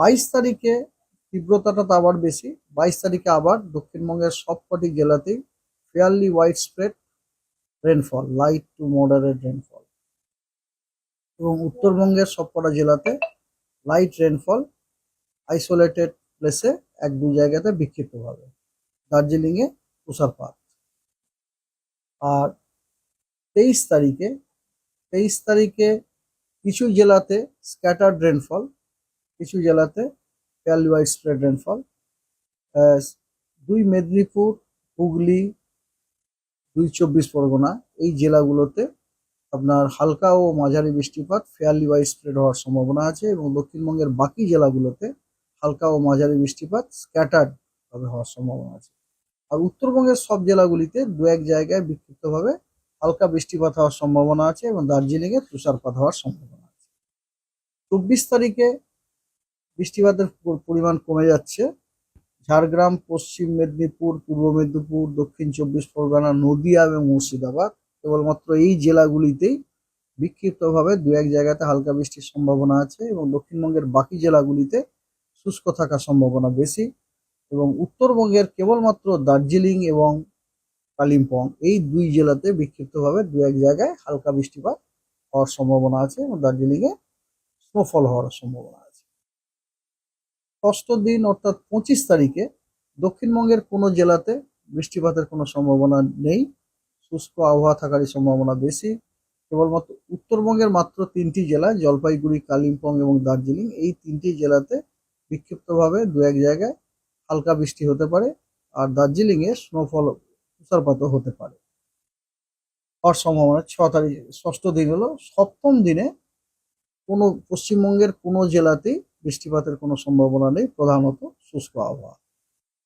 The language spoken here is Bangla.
বাইশ তারিখে তীব্রতাটা তো আবার বেশি। বাইশ তারিখে আবার দক্ষিণবঙ্গের সবকটি জেলাতেই fairly widespread rainfall light to moderate rainfall এবং উত্তরবঙ্গের সবকটা জেলাতে লাইট রেনফল আইসোলেটেড প্লেসে এক দু জায়গাতে বিক্ষিপ্তভাবে দার্জিলিংয়ে তুষারপাত। আর তেইশ তারিখে তেইশ তারিখে কিছু জেলাতে স্ক্যাটার্ড রেনফল কিছু জেলাতে ফেয়ারলি হোয়াইট স্প্রেড রেনফল দুই মেদিনীপুর, হুগলি, দুই চব্বিশ পরগনা, এই জেলাগুলোতে আপনার হালকা ও মাঝারি বৃষ্টিপাত ফেয়ারলি ওয়াইড স্প্রেড হওয়ার সম্ভাবনা আছে এবং দক্ষিণবঙ্গের বাকি জেলাগুলোতে হালকা ও মাঝারি বৃষ্টিপাত স্ক্যাটার্ড হওয়ার সম্ভাবনা আছে। আর উত্তরবঙ্গের সব জেলাগুলিতে দু এক জায়গায় বিক্ষিপ্তভাবে হালকা বৃষ্টিপাত হওয়ার সম্ভাবনা আছে এবং দার্জিলিংয়ে তুষারপাত হওয়ার সম্ভাবনা আছে। চব্বিশ তারিখে বৃষ্টিপাতের পরিমাণ কমে যাচ্ছে। ঝাড়গ্রাম, পশ্চিম মেদিনীপুর, পূর্ব মেদিনীপুর, দক্ষিণ চব্বিশ পরগনা, নদিয়া এবং মুর্শিদাবাদ। কেবলমাত্র এই জেলাগুলিতেই বিক্ষিপ্তভাবে দু, এক জায়গাতে হালকা বৃষ্টির সম্ভাবনা আছে এবং দক্ষিণবঙ্গের বাকি জেলাগুলিতে শুষ্ক থাকার সম্ভাবনা বেশি এবং উত্তরবঙ্গের কেবলমাত্র দার্জিলিং এবং কালিম্পং এই দুই জেলাতে বিক্ষিপ্তভাবে দু, এক জায়গায় হালকা বৃষ্টিপাত হওয়ার সম্ভাবনা আছে এবং দার্জিলিংয়ে স্নোফল হওয়ার সম্ভাবনা ষষ্ঠ দিন অর্থাৎ পঁচিশ তারিখে দক্ষিণবঙ্গের কোনো জেলাতে বৃষ্টিপাতের কোনো সম্ভাবনা নেই। শুষ্ক আবহাওয়া থাকারই সম্ভাবনা বেশি। কেবলমাত্র উত্তরবঙ্গের মাত্র তিনটি জেলা, জলপাইগুড়ি, কালিম্পং এবং দার্জিলিং, এই তিনটি জেলাতে বিক্ষিপ্তভাবে দু এক জায়গায় হালকা বৃষ্টি হতে পারে আর দার্জিলিংয়ে স্নোফল তুষারপাতও হতে পারে। হওয়ার সম্ভাবনা ছ তারিখ, ষষ্ঠ দিন হলো সপ্তম দিনে কোনো পশ্চিমবঙ্গের কোনো জেলাতেই বৃষ্টিপাতের কোনো সম্ভাবনা নেই। প্রধানত শুষ্ক আবহাওয়া।